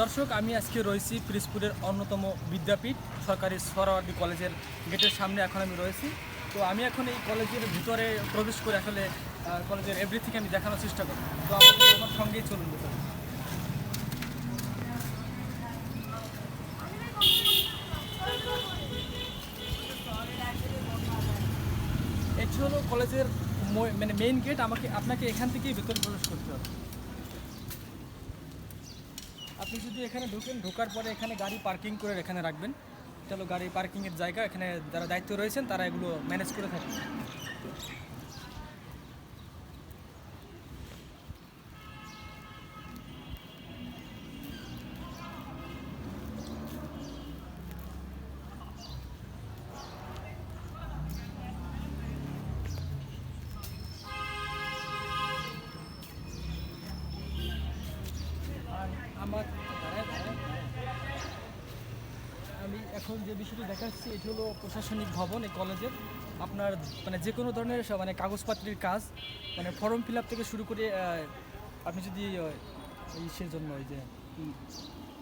দর্শক, আমি আজকে রয়েছি পিরিজপুরের অন্যতম বিদ্যাপীঠ, সরকারি সরওয়ার্দি কলেজের গেটের সামনে এখন আমি রয়েছি। তো আমি এখন এই কলেজের ভিতরে প্রবেশ করে আসলে কলেজের এভরিথিং আমি দেখানোর চেষ্টা করব। তো আমাকে আমার সঙ্গেই চলুন এটি হলো কলেজের মানে মেইন গেট আমাকে আপনাকে এখান থেকেই ভিতরে প্রবেশ করতে হবে। আপনি যদি এখানে ঢুকেন, ঢোকার পরে এখানে গাড়ি পার্কিং করে এখানে রাখবেন। হলো গাড়ি পার্কিংয়ের জায়গা এখানে যারা দায়িত্ব রয়েছেন, তারা এগুলো ম্যানেজ করে থাকেন আমি এখন যে বিষয়টি দেখাচ্ছি, এটি হলো প্রশাসনিক ভবন, এই কলেজের। আপনার মানে যে কোনো ধরনের মানে কাগজপত্রের কাজ মানে ফর্ম ফিল থেকে শুরু করে আপনি যদি এই সে জন্য ওই যে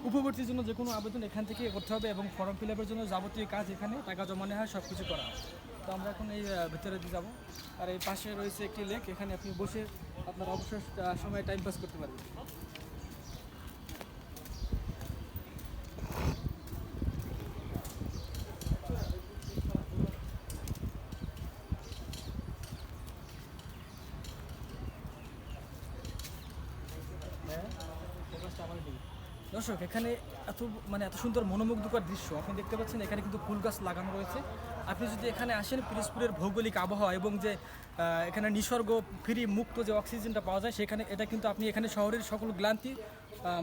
উপবর্তীর জন্য যে কোনো আবেদন এখান থেকে করতে হবে এবং ফর্ম ফিল জন্য যাবতীয় কাজ এখানে, টাকা জমা নেওয়া হয় সব কিছু করা। তো আমরা এখন এই ভিতরে দিয়ে যাব। আর এই পাশে রয়েছে একটি লেক, এখানে আপনি বসে আপনার অবসর সময় টাইম পাস করতে পারবেন। দর্শক, এখানে এত মানে এত সুন্দর মনোমুগ্ধকর দৃশ্য, আপনি দেখতে পাচ্ছেন এখানে কিন্তু ফুল গাছ লাগানো রয়েছে। আপনি যদি এখানে আসেন পিরিজপুরের ভৌগোলিক আবহাওয়া এবং যে এখানে নিসর্গ ফ্রি মুক্ত যে অক্সিজেনটা পাওয়া যায়, সেখানে এটা কিন্তু আপনি এখানে শহরের সকল ক্লান্তি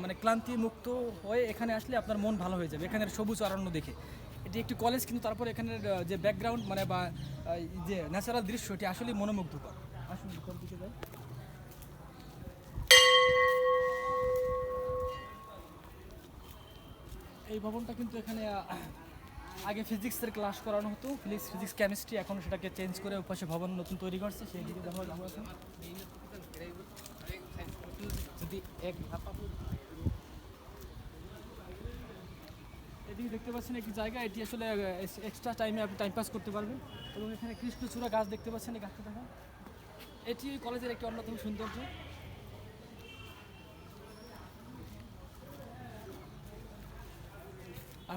মানে ক্লান্তি মুক্ত হয়ে এখানে আসলে আপনার মন ভালো হয়ে যাবে। এখানের সবুজ অরণ্য দেখে। এটি একটি কলেজ কিন্তু তারপর এখানের যে ব্যাকগ্রাউন্ড মানে বা যে ন্যাচারাল দৃশ্য, এটি আসলেই মনোমুগ্ধকর। আসুন দিকে যাই। এই ভবনটা কিন্তু এখানে আগে ফিজিক্সের ক্লাস করানো হতো। ফিজিক্স ফিজিক্স, কেমিস্ট্রি, এখন সেটাকে চেঞ্জ করে ওপাশে ভবন নতুন তৈরি করছে, সেই দিকে দেখা যদি এক এদিকে দেখতে পাচ্ছেন একটি জায়গা, এটি আসলে এক্সট্রা টাইমে আপনি টাইম পাস করতে পারবেন। এবং এখানে কৃষ্ণচূড়া গাছ দেখতে পাচ্ছেন এই গাছটা দেখা। এটি কলেজের একটি অন্যতম সৌন্দর্য।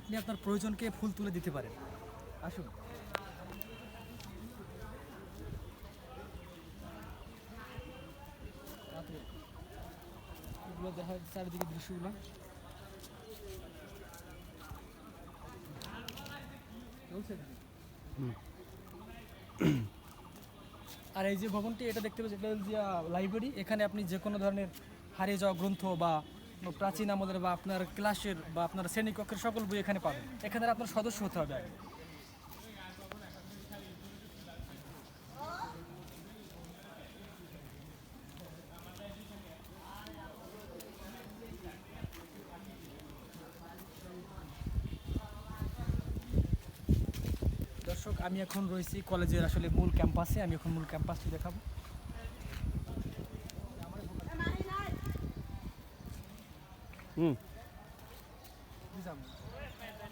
আপনি আপনার প্রয়োজনকে ফুল তুলে দিতে পারেন। আসুন। এগুলো দেখা চারিদিকে দৃশ্যগুলো। আর এই যে ভবনটি এটা দেখতে পাচ্ছি এটা লাইব্রেরি এখানে আপনি যে কোনো ধরনের হারিয়ে যাওয়া গ্রন্থ বা প্রাচীন আমাদের বা আপনার ক্লাসের বা আপনার শ্রেণীকক্ষের সকল বই এখানে পাবেন। এখানে আপনার সদস্য হতে হবে আগে। দর্শক, আমি এখন রয়েছি কলেজের আসলে মূল ক্যাম্পাসে। আমি এখন মূল ক্যাম্পাসটি দেখাবো।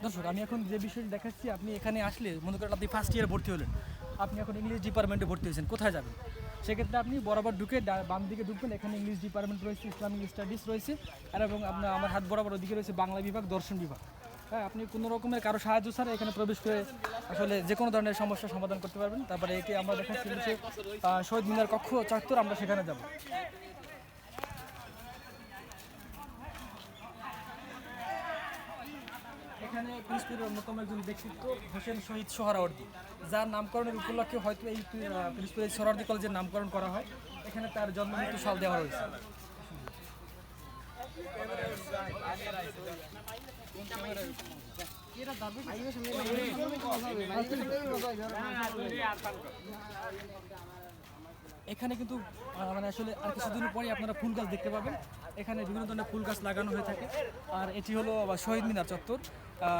দর্শক, আমি এখন যে বিষয়টি দেখাচ্ছি, আপনি এখানে আসলে, মনে করেন আপনি ফার্স্ট ইয়ার ভর্তি হলেন। আপনি এখন ইংলিশ ডিপার্টমেন্টে ভর্তি হয়েছেন, কোথায় যাবেন? সেক্ষেত্রে আপনি বরাবর ঢুকে বাম দিকে ঢুকবেন, এখানে ইংলিশ ডিপার্টমেন্ট রয়েছে ইসলামিক স্টাডিজ রয়েছে, আর এবং আপনার আমার হাত বরাবর ওদিকে রয়েছে বাংলা বিভাগ, দর্শন বিভাগ। হ্যাঁ আপনি কোনো রকমের কারও সাহায্য ছাড়া এখানে প্রবেশ করে আসলে যে কোনো ধরনের সমস্যার সমাধান করতে পারবেন। তারপরে একে আমরা দেখাচ্ছি শহীদ মিনার কক্ষ চত্বর আমরা সেখানে যাব এখানে পিরিজপুরের অন্যতম একজন ব্যক্তিত্ব হোসেন শহীদ সোহরাওয়ার্দী, যার নামকরণের উপলক্ষে হয়তো এই পিরিজপুরের সোহরাওয়ার্দী কলেজের নামকরণ করা হয়। এখানে তার জন্ম, মৃত্যু সাল দেওয়া হয়েছে। এখানে কিন্তু মানে আসলে আর কিছুদিন পরে আপনারা ফুল গাছ দেখতে পাবেন। এখানে বিভিন্ন ধরনের ফুল গাছ লাগানো হয়ে থাকে। আর এটি হলো শহীদ মিনার চত্বর।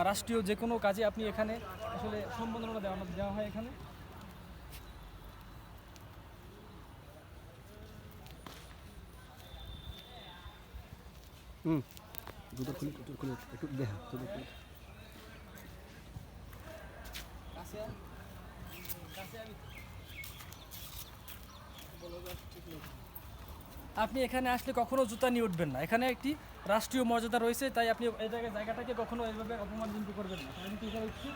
রাষ্ট্রীয় যে কোনো কাজে আপনি এখানে আসলে সম্বোধনা দেওয়া দেওয়া হয় এখানে। হুম জুতো খুলে জুতো খুলে একটু দেখা জুতো খুলে। আপনি এখানে আসলে কখনো জুতা নিয়ে উঠবেন না। এখানে একটি রাষ্ট্রীয় মর্যাদা রয়েছে, তাই আপনি এই জায়গায় জায়গাটাকে কখনো এইভাবে অপমান কিন্তু করবেন না। আমি কি উঠছি?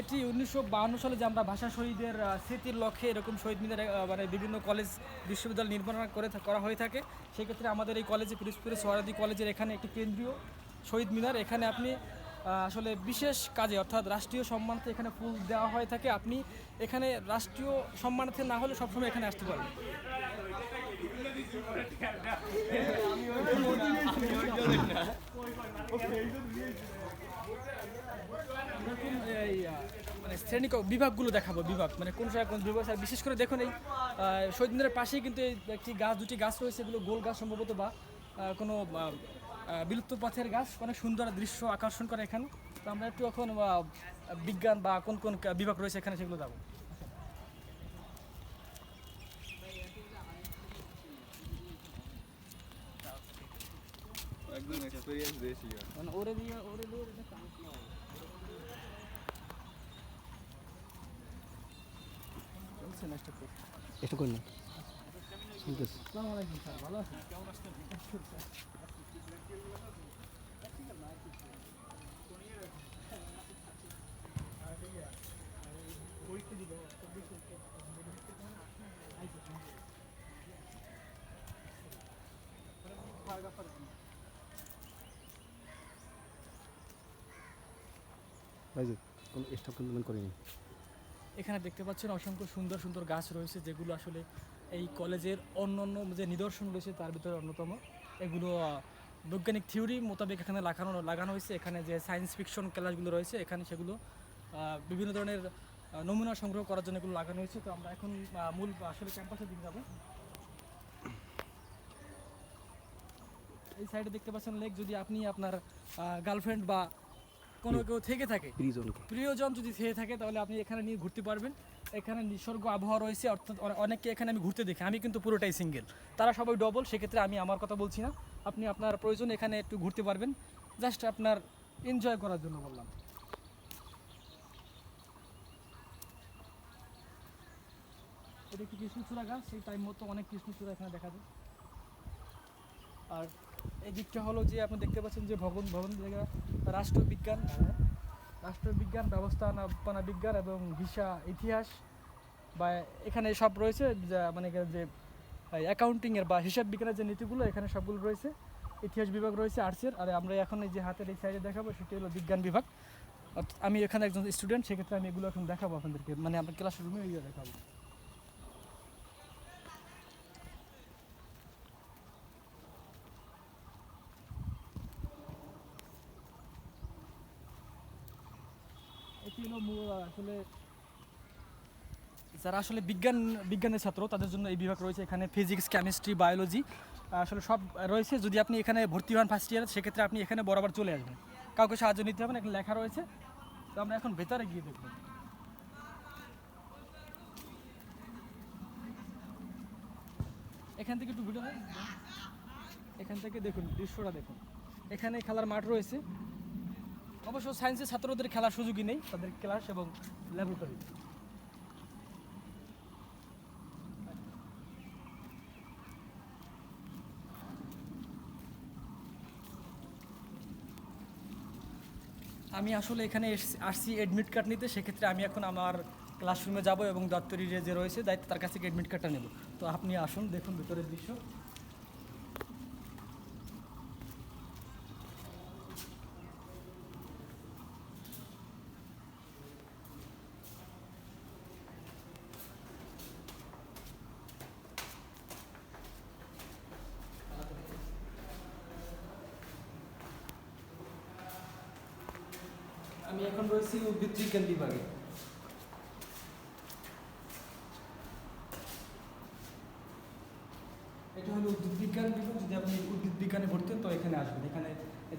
এটি উনিশশো সালে যে আমরা ভাষা শহীদের স্মৃতির লক্ষ্যে এরকম শহীদ মিনার মানে বিভিন্ন কলেজ, বিশ্ববিদ্যালয় নির্মাণ করে করা হয়ে থাকে। সেক্ষেত্রে আমাদের এই কলেজে পিরিজপুরে সোহারাদি কলেজের এখানে একটি কেন্দ্রীয় শহীদ মিনার। এখানে আপনি আসলে বিশেষ কাজে, অর্থাৎ রাষ্ট্রীয় সম্মানার্থে এখানে ফুল দেওয়া হয়ে থাকে। আপনি এখানে রাষ্ট্রীয় সম্মানার্থে না হলে সবসময় এখানে আসতে পারবেন। মানে শ্রেণি বিভাগগুলো দেখাবো বিভাগ। মানে কোন জায়গায় কোন বিভাগ আর বিশেষ করে দেখুন এই আহ, শহীদ মিনারের পাশেই কিন্তু একটি গাছ দুটি গাছ রয়েছে। এগুলো গোল গাছ সম্ভবত বা কোনো বিলুপ্ত পথের গাছ। অনেক সুন্দর দৃশ্য আকর্ষণ করে এখানে। তো আমরা একটু এখন বিজ্ঞান বা কোন কোন বিভাগ রয়েছে এখানে সেগুলো যাব একদম এক্সপেরিয়েন্স দেশি মানে ওরে দিয়ে ওরে দিয়ে চলছে না স্টার্ট করতে একটু করে না আছে আসসালামু আলাইকুম স্যার ভালো আছেন কেমন আসছেন ভাই যে, কোনো স্টাফ এখানে দেখতে পাচ্ছেন অসংখ্য সুন্দর সুন্দর গাছ রয়েছে, যেগুলো আসলে এই কলেজের অন্য অন্য যে নিদর্শন রয়েছে, তার ভিতরে অন্যতম। এগুলো বৈজ্ঞানিক থিওরি মোতাবেক এখানে লাগানো লাগানো হয়েছে। এখানে যে সায়েন্স ফিকশন ক্লাসগুলো রয়েছে, এখানে সেগুলো বিভিন্ন ধরনের নমুনা সংগ্রহ করার জন্য এগুলো লাগানো হয়েছে। তো আমরা এখন মূল আসলে ক্যাম্পাসের দিকে যাব। এই সাইডে দেখতে পাচ্ছেন লেক যদি আপনি আপনার গার্লফ্রেন্ড বা কোনো কেউ থেকে থাকে? প্রিয়জন যদি থেকে থাকে তাহলে আপনি এখানে নিয়ে ঘুরতে পারবেন। এখানে নিসর্গ আবহাওয়া রয়েছে অর্থাৎ অনেককে এখানে আমি ঘুরতে দেখি। আমি কিন্তু পুরোটাই সিঙ্গেল তারা সবাই ডবল সেক্ষেত্রে আমি আমার কথা বলছি না। আপনি আপনার প্রয়োজন এখানে একটু ঘুরতে পারবেন। জাস্ট আপনার এনজয় করার জন্য বললাম। এটা একটি কৃষ্ণচূড়া গাছ? সেই টাইম মতো অনেক কৃষ্ণচূড়া এখানে দেখা যায়। আর এই দিকটা হলো যে আপনি দেখতে পাচ্ছেন যে ভবন ভবন জায়গা, রাষ্ট্রবিজ্ঞান রাষ্ট্রবিজ্ঞান ব্যবস্থাপনা বিজ্ঞান এবং ভিসা ইতিহাস, বা এখানে সব রয়েছে, যা- মানে যে অ্যাকাউন্টিংয়ের বা হিসাব বিজ্ঞানের যে নীতিগুলো, এখানে সবগুলো রয়েছে। ইতিহাস বিভাগ রয়েছে আর্টসের আর আমরা এখন এই যে হাতের এই সাইডে দেখাবো, সেটি হলো বিজ্ঞান বিভাগ। আমি এখানে একজন স্টুডেন্ট সেক্ষেত্রে আমি এগুলো এখন দেখাবো আপনাদেরকে। মানে আমার ক্লাসরুমে এগুলো দেখাবো এটি হলো মূল আসলে যারা আসলে বিজ্ঞান, বিজ্ঞানের ছাত্র, তাদের জন্য এই বিভাগ রয়েছে এখানে ফিজিক্স কেমিস্ট্রি বায়োলজি আসলে সব রয়েছে। যদি আপনি এখানে ভর্তি হন ফার্স্ট ইয়ার সেক্ষেত্রে আপনি এখানে বরাবর চলে আসবেন। কাউকে সাহায্য নিতে হবে এখানে লেখা রয়েছে। তো আমরা এখন ভেতরে গিয়ে দেখব। এখান থেকে একটু ভিডিও এখান থেকে দেখুন, দৃশ্যটা দেখুন। এখানে খেলার মাঠ রয়েছে। অবশ্য সায়েন্সের ছাত্রদের খেলার সুযোগই নেই, তাদের ক্লাস এবং ল্যাবরেটরি আমি আসলে এখানে আসছি অ্যাডমিট কার্ড নিতে, সেক্ষেত্রে আমি এখন আমার ক্লাসরুমে যাব এবং দপ্তরি যে রয়েছে, দায়িত্ব তার কাছ থেকে অ্যাডমিট কার্ডটা নেব। তো আপনি আসুন, দেখুন ভিতরের দৃশ্য। আমি এখন রয়েছি উদ্ভিদ বিজ্ঞান বিভাগে। এটা হলো উদ্ভিদ বিজ্ঞান বিভাগ, যদি আপনি উদ্ভিদ বিজ্ঞানে ভর্তি হন, তো এখানে আসবেন। এখানে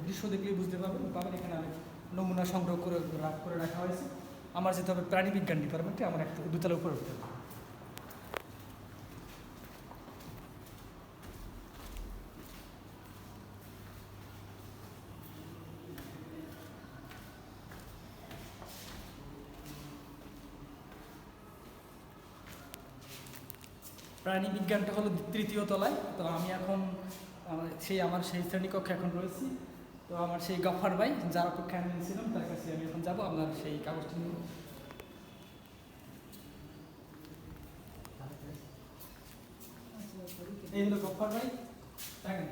দৃশ্য দেখলেই বুঝতে পারবেন। পাবেন এখানে অনেক নমুনা সংগ্রহ করে করে রাখা হয়েছে। আমার যেতে হবে প্রাণী বিজ্ঞান ডিপার্টমেন্টে আমার একটা দুতলা উপরে উঠতে হবে। প্রাণী বিজ্ঞানটা হলো তৃতীয় তলায়। তো আমি এখন সেই, আমার সেই শ্রেণীকক্ষে এখন রয়েছি। তো আমার সেই গফার ভাই, যার কক্ষে আমি ছিলাম, তার কাছে আমি এখন যাব, আপনার সেই কাগজটি নিব। এই হলো গফার ভাই। দেখেন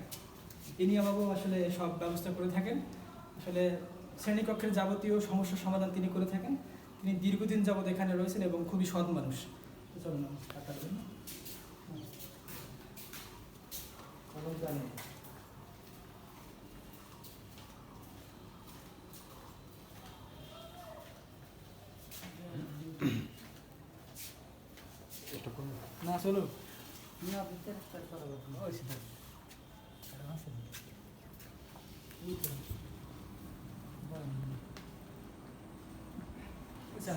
ইনি আমাকে আসলে সব ব্যবস্থা করে থাকেন। আসলে শ্রেণীকক্ষের যাবতীয় সমস্যার সমাধান তিনি করে থাকেন। তিনি দীর্ঘদিন যাবৎ এখানে রয়েছেন এবং খুবই সৎ মানুষ। চলুন জন্য। হুম। কলমটা নেই। স্টপ করুন না চলো না ভিতরে স্টার্ট করা যাবে না। ওই সেটা। এটা আছে। এই তো। বলেন। আচ্ছা,